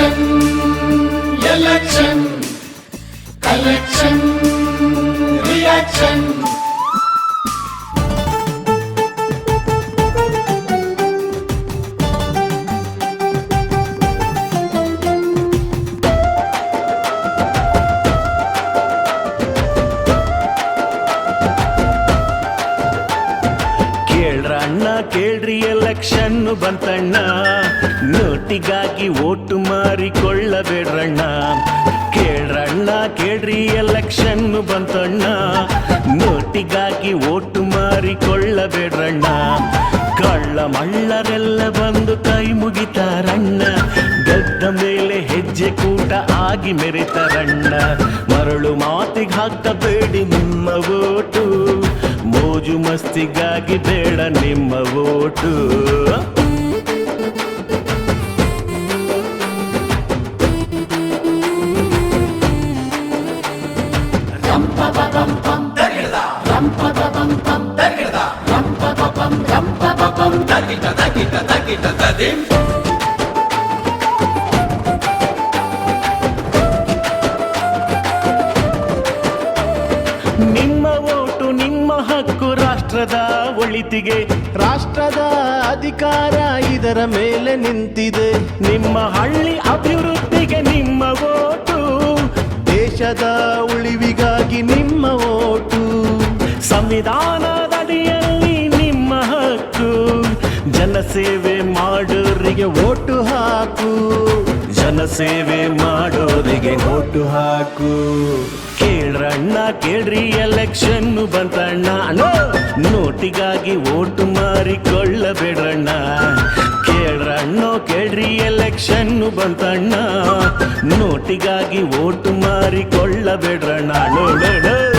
Election election collection reaction ಕೇಳ್ರ election ಬಂತಣ್ಣ. ನೋಟಿಗಾಗಿ ಓಟು ಮಾರಿಕೊಳ್ಳಬೇಡ್ರಣ್ಣ. ಕೇಳ್ರಣ್ಣ, ಕೇಳ್ರಿ ಎಲೆಕ್ಷನ್ ಬಂತಣ್ಣ. ನೋಟಿಗಾಗಿ ಓಟು ಮಾರಿಕೊಳ್ಳಬೇಡ್ರಣ್ಣ. ಕಳ್ಳ ಮಳ್ಳರೆಲ್ಲ ಬಂದು ಕೈ ಮುಗಿತಾರಣ್ಣ. ಗದ್ದ ಮೇಲೆ ಹೆಜ್ಜೆ ಕೂಟ ಆಗಿ ಮೆರಿತಾರಣ್ಣ. ಮರಳು ಮಾತಿಗೆ ಹಾಕಬೇಡಿ ನಿಮ್ಮ ಓಟು. ಮೋಜು ಮಸ್ತಿಗಾಗಿ ಬೇಡ ನಿಮ್ಮ ಓಟು ನಿಮ್ಮ ರಾಷ್ಟ್ರದ ಒಳಿತಿಗೆ. ರಾಷ್ಟ್ರದ ಅಧಿಕಾರ ಇದರ ಮೇಲೆ ನಿಂತಿದೆ. ನಿಮ್ಮ ಹಳ್ಳಿ ಅಭಿವೃದ್ಧಿಗೆ ನಿಮ್ಮ ಓಟು. ದೇಶದ ಉಳಿವಿಗಾಗಿ ನಿಮ್ಮ ಓಟು. ಸಂವಿಧಾನದಡಿಯಲ್ಲಿ ನಿಮ್ಮ ಹಕ್ಕು. ಜನಸೇವೆ ಮಾಡೋರಿಗೆ ಓಟು ಹಾಕು. ಜನಸೇವೆ ಮಾಡೋರಿಗೆ ಓಟು ಹಾಕು. ಕೇಳ್ರಣ್ಣ, ಕೇಳ್ರಿ ಎಲೆಕ್ಷನ್ ಬಂತಣ್ಣ. ನೋಟಿಗಾಗಿ ಓಟು ಮಾರಿಕೊಳ್ಳಬೇಡ್ರಣ್ಣ. ಕೇಳ್ರಣ್ಣ, ಕೇಳ್ರಿ ಎಲೆಕ್ಷನ್ ಬಂತಣ್ಣ. ನೋಟಿಗಾಗಿ ಓಟು ಮಾರಿಕೊಳ್ಳಬೇಡ್ರಣ್ಣ. ನೋ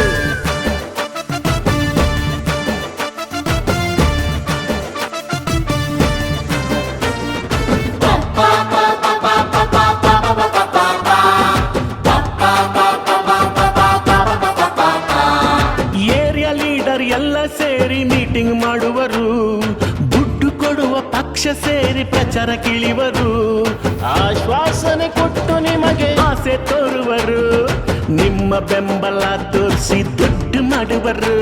ಮೀಟಿಂಗ್ ಮಾಡುವರು. ದುಡ್ಡು ಕೊಡುವ ಪಕ್ಷ ಸೇರಿ ಪ್ರಚಾರ ಕಿಳಿವರು. ಆಶ್ವಾಸನೆ ಕೊಟ್ಟು ನಿಮಗೆ ಆಸೆ ತೋರುವರು. ನಿಮ್ಮ ಬೆಂಬಲ ತೋರಿಸಿ ದುಡ್ಡು ಮಾಡುವರು.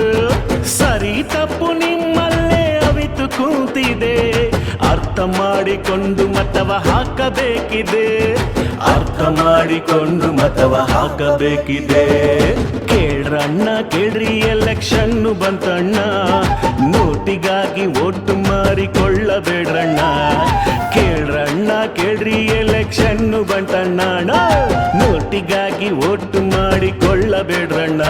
ಸರಿ ತಪ್ಪು ನಿಮ್ಮಲ್ಲೇ ಅವಿತು ಕೂತಿದೆ. ಅರ್ಥ ಮಾಡಿಕೊಂಡು ಮತವ ಹಾಕಬೇಕಿದೆ. ಅರ್ಥ ಮಾಡಿಕೊಂಡು ಮತವ ಹಾಕಬೇಕಿದೆ. ಕೇಳ್ರಣ್ಣ, ಕೇಳ್ರಿ ಎಲೆಕ್ಷನ್ನು ಬಂತಣ್ಣ. ಮಾರಿಕೊಳ್ಳಬೇಡ್ರಣ್ಣ ಕೇಳ್ರಣ್ಣ ಕೇಳ್ರಿ ಎಲೆಕ್ಷನ್ ಬಂಟಣ್ಣ ನೋಟಿಗಾಗಿ ಒಟ್ಟು ಮಾಡಿಕೊಳ್ಳಬೇಡ್ರಣ್ಣ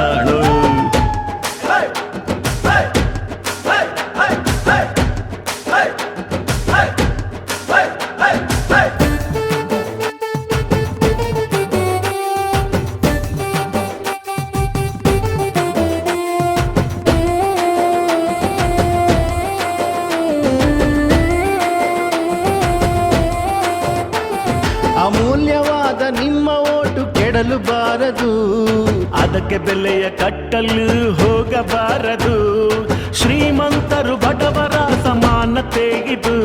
ಕೆಡಲು ಬಾರದು. ಅದಕ್ಕೆ ಬೆಲೆಯ ಕಟ್ಟಲು ಹೋಗಬಾರದು. ಶ್ರೀಮಂತರು ಬಡವರ ಸಮಾನ ತೆಗಿದು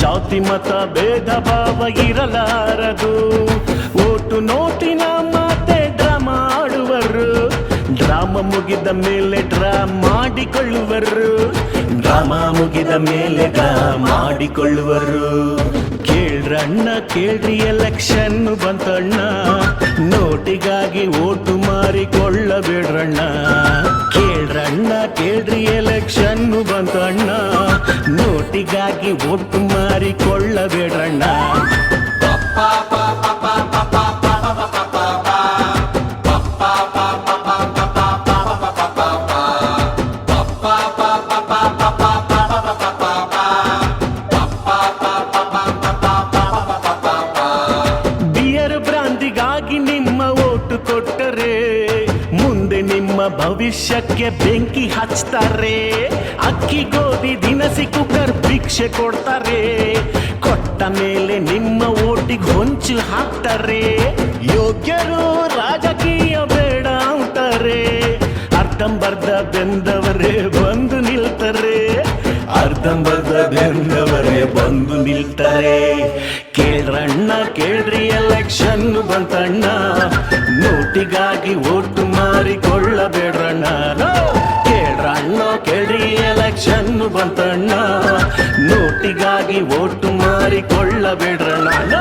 ಜಾತಿ, ಮತ, ಭೇದ, ಭಾವ ಇರಲಾರದು. ಓಟು, ನೋಟಿನ ಮಾತೆ ಡ್ರಾಮಾ ಆಡುವರು. ಡ್ರಾಮ ಮುಗಿದ ಮೇಲೆ ಡ್ರಾ ಮಾಡಿಕೊಳ್ಳುವರು. ಡ್ರಾಮಾ ಮುಗಿದ ಮೇಲೆ ಡ್ರಾ ಮಾಡಿಕೊಳ್ಳುವರು. ಕೇಳ್ರಣ್ಣ ಕೇಳ್ರಿ ಎಲೆಕ್ಷನ್ ಬಂತಣ್ಣ. ನೋಟಿಗಾಗಿ ಓಟು ಮಾರಿಕೊಳ್ಳಬೇಡ್ರಣ್ಣ. ಕೇಳ್ರಣ್ಣ ಕೇಳ್ರಿ ಎಲೆಕ್ಷನ್ ಬಂತಣ್ಣ. ನೋಟಿಗಾಗಿ ಓಟು ಮಾರಿಕೊಳ್ಳಬೇಡ್ರಣ್ಣ. ಭವಿಷ್ಯಕ್ಕೆ ಬೆಂಕಿ ಹಚ್ತಾರೆ. ಅಕ್ಕಿ ಗೋಧಿ ದಿನಸಿ ಕುಕ್ಕರ್ ಭಿಕ್ಷೆ ಕೊಡ್ತಾರೆ. ಕೊಟ್ಟ ಮೇಲೆ ನಿಮ್ಮ ಓಟಿಗೆ ಹೊಂಚು ಹಾಕ್ತಾರೆ. ಯೋಗ್ಯರು ರಾಜಕೀಯ ಬೇಡ ಅಂತಾರೆ. ಅರ್ಧಂಬರ್ಧ ಬೆಂದವರೇ ಬಂದು ನಿಲ್ತಾರೆ. ಅರ್ಧಂಬರ್ಧ ಬೆಂದ ಬಂದು ನಿಲ್ತಾರೆ ಕೇಳ್ರಣ್ಣ ಕೇಳ್ರಿ ಎಲೆಕ್ಷನ್ ಬಂತಣ್ಣ ನೋಟಿಗಾಗಿ ಓಟು ಮಾರಿಕೊಳ್ಳಬೇಡ್ರಣ್ಣ! ಕೇಳ್ರಣ್ಣ ಕೇಳ್ರಿ ಎಲೆಕ್ಷನ್ ಬಂತಣ್ಣ ನೋಟಿಗಾಗಿ ಓಟು ಮಾರಿಕೊಳ್ಳಬೇಡ್ರಣ್ಣ!